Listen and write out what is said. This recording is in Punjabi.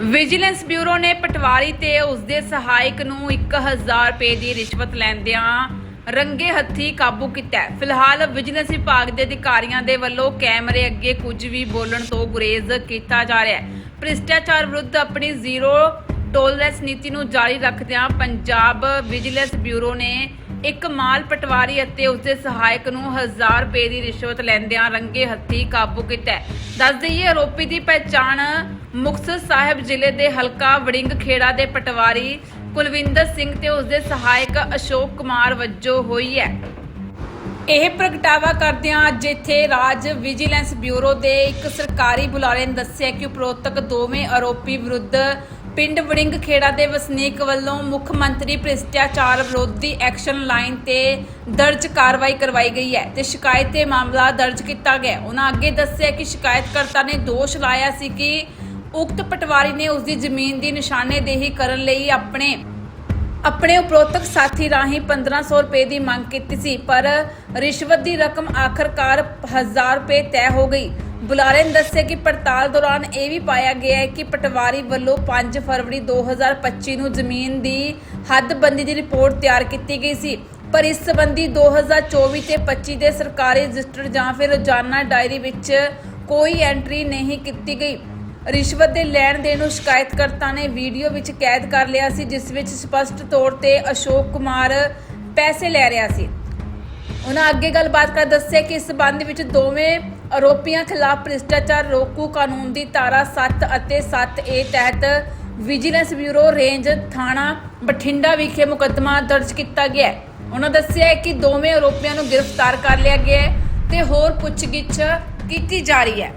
ਵਿਜੀਲੈਂਸ ਬਿਊਰੋ ਨੇ ਪਟਵਾਰੀ ਤੇ ਉਸਦੇ ਸਹਾਇਕ ਨੂੰ 1000 ਰੁਪਏ ਦੀ ਰਿਸ਼ਵਤ ਲੈਂਦਿਆਂ ਰੰਗੇ ਹੱਥੀ ਕਾਬੂ ਕੀਤਾ ਹੈ। ਫਿਲਹਾਲ ਵਿਜੀਲੈਂਸ ਵਿਭਾਗ ਦੇ ਅਧਿਕਾਰੀਆਂ ਦੇ ਵੱਲੋਂ ਕੈਮਰੇ ਅੱਗੇ ਕੁਝ ਵੀ ਬੋਲਣ ਤੋਂ ਗੁਰੇਜ਼ ਕੀਤਾ ਜਾ ਰਿਹਾ ਹੈ ਭ੍ਰਿਸ਼ਟਾਚਾਰ ਵਿਰੁੱਧ ਆਪਣੀ ਜ਼ੀਰੋ ਟੋਲਰੈਂਸ ਨੀਤੀ ਨੂੰ ਜਾਰੀ ਰੱਖਦਿਆਂ ਪੰਜਾਬ ਵਿਜੀਲੈਂਸ ਬਿਊਰੋ ਨੇ ਇੱਕ ਮਾਲ ਪਟਵਾਰੀ ਅਤੇ ਉਸਦੇ ਸਹਾਇਕ ਨੂੰ 1000 ਰੁਪਏ ਦੀ ਰਿਸ਼ਵਤ ਲੈਂਦਿਆਂ ਰੰਗੇ ਹੱਥੀ ਕਾਬੂ ਕੀਤਾ ਦੱਸ ਦਈਏ, ਆਰੋਪੀ ਦੀ ਪਹਿਚਾਣ ਮੁਕਤਸਰ ਸਾਹਿਬ ਜ਼ਿਲ੍ਹੇ ਦੇ ਹਲਕਾ ਵੜਿੰਗ ਖੇੜਾ ਦੇ ਪਟਵਾਰੀ ਕੁਲਵਿੰਦਰ ਸਿੰਘ ਤੇ ਉਸਦੇ ਸਹਾਇਕ ਅਸ਼ੋਕ ਕੁਮਾਰ ਵਜੋਂ ਹੋਈ ਹੈ। ਇਹ ਪ੍ਰਗਟਾਵਾ ਕਰਦਿਆਂ ਅੱਜ ਇੱਥੇ ਰਾਜ ਵਿਜੀਲੈਂਸ ਬਿਊਰੋ ਦੇ ਇੱਕ ਸਰਕਾਰੀ ਬੁਲਾਰੇ ਨੇ ਦੱਸਿਆ ਕਿ ਉਪਰੋਕਤ ਦੋਵੇਂ ਆਰੋਪੀ ਵਿਰੁੱਧ ਪਿੰਡ ਵੜਿੰਗ ਖੇੜਾ ਦੇ ਵਸਨੀਕ ਵੱਲੋਂ ਮੁੱਖ ਮੰਤਰੀ ਭ੍ਰਿਸ਼ਟਾਚਾਰ ਵਿਰੋਧੀ ਐਕਸ਼ਨ ਲਾਈਨ ਤੇ ਦਰਜ ਕਾਰਵਾਈ ਕਰਵਾਈ ਗਈ ਹੈ ਤੇ ਸ਼ਿਕਾਇਤ ਤੇ ਮਾਮਲਾ ਦਰਜ ਕੀਤਾ ਗਿਆ ਉਹਨਾਂ ਅੱਗੇ ਦੱਸਿਆ ਕਿ ਸ਼ਿਕਾਇਤਕਰਤਾ ਨੇ ਦੋਸ਼ ਲਾਇਆ ਸੀ ਕਿ ਉਕਤ ਪਟਵਾਰੀ ਨੇ ਉਸ ਦੀ ਜ਼ਮੀਨ ਦੀ ਨਿਸ਼ਾਨੇਦੇਹੀ ਕਰਨ ਲਈ ਆਪਣੇ ਆਪਣੇ ਉਪਰੋਕਤ ਸਾਥੀ ਰਾਹੀਂ 1500 ਰੁਪਏ ਦੀ ਮੰਗ ਕੀਤੀ ਸੀ, ਪਰ ਰਿਸ਼ਵਤ ਦੀ ਰਕਮ ਆਖਰਕਾਰ 1000 ਰੁਪਏ ਤੈਅ ਹੋ ਗਈ। ਬੁਲਾਰੇ ਨੇ ਦੱਸਿਆ ਕਿ ਪੜਤਾਲ ਦੌਰਾਨ ਇਹ ਵੀ ਪਾਇਆ ਗਿਆ ਹੈ ਕਿ ਪਟਵਾਰੀ ਵੱਲੋਂ 5 ਫਰਵਰੀ 2025 ਨੂੰ ਜ਼ਮੀਨ ਦੀ ਹੱਦਬੰਦੀ ਦੀ ਰਿਪੋਰਟ ਤਿਆਰ ਕੀਤੀ ਗਈ ਸੀ। ਪਰ ਇਸ ਸੰਬੰਧੀ 2024 ਤੇ 25 ਦੇ ਸਰਕਾਰੀ ਰਜਿਸਟਰ ਜਾਂ ਫਿਰ ਰੋਜ਼ਾਨਾ ਡਾਇਰੀ ਵਿੱਚ ਕੋਈ ਐਂਟਰੀ ਨਹੀਂ ਕੀਤੀ ਗਈ। ਰਿਸ਼ਵਤ ਦੇ ਲੈਣ ਦੇਣ ਨੂੰ ਸ਼ਿਕਾਇਤਕਰਤਾ ਨੇ ਵੀਡੀਓ ਵਿੱਚ ਕੈਦ ਕਰ ਲਿਆ ਸੀ, ਜਿਸ ਵਿੱਚ ਸਪਸ਼ਟ ਤੌਰ ਤੇ ਅਸ਼ੋਕ ਕੁਮਾਰ ਪੈਸੇ ਲੈ ਰਿਹਾ ਸੀ। ਉਹਨਾਂ ਅੱਗੇ ਗੱਲਬਾਤ ਕਰ ਦੱਸਿਆ ਕਿ ਇਸ ਸਬੰਧ ਵਿੱਚ ਦੋਵੇਂ ਆਰੋਪੀਆਂ ਖਿਲਾਫ ਭ੍ਰਿਸ਼ਟਾਚਾਰ ਰੋਕੂ ਕਾਨੂੰਨ ਦੀ ਧਾਰਾ 7 ਅਤੇ 7A ਤਹਿਤ ਵਿਜੀਲੈਂਸ ਬਿਊਰੋ ਰੇਂਜ ਥਾਣਾ ਬਠਿੰਡਾ ਵਿਖੇ ਮੁਕੱਦਮਾ ਦਰਜ ਕੀਤਾ ਗਿਆ ਹੈ। ਉਹਨਾਂ ਦੱਸਿਆ ਹੈ ਕਿ ਦੋਵੇਂ ਆਰੋਪੀਆਂ ਨੂੰ ਗ੍ਰਿਫਤਾਰ ਕਰ ਲਿਆ ਗਿਆ ਹੈ ਤੇ ਹੋਰ ਪੁੱਛਗਿੱਛ ਕੀਤੀ ਜਾ ਰਹੀ ਹੈ।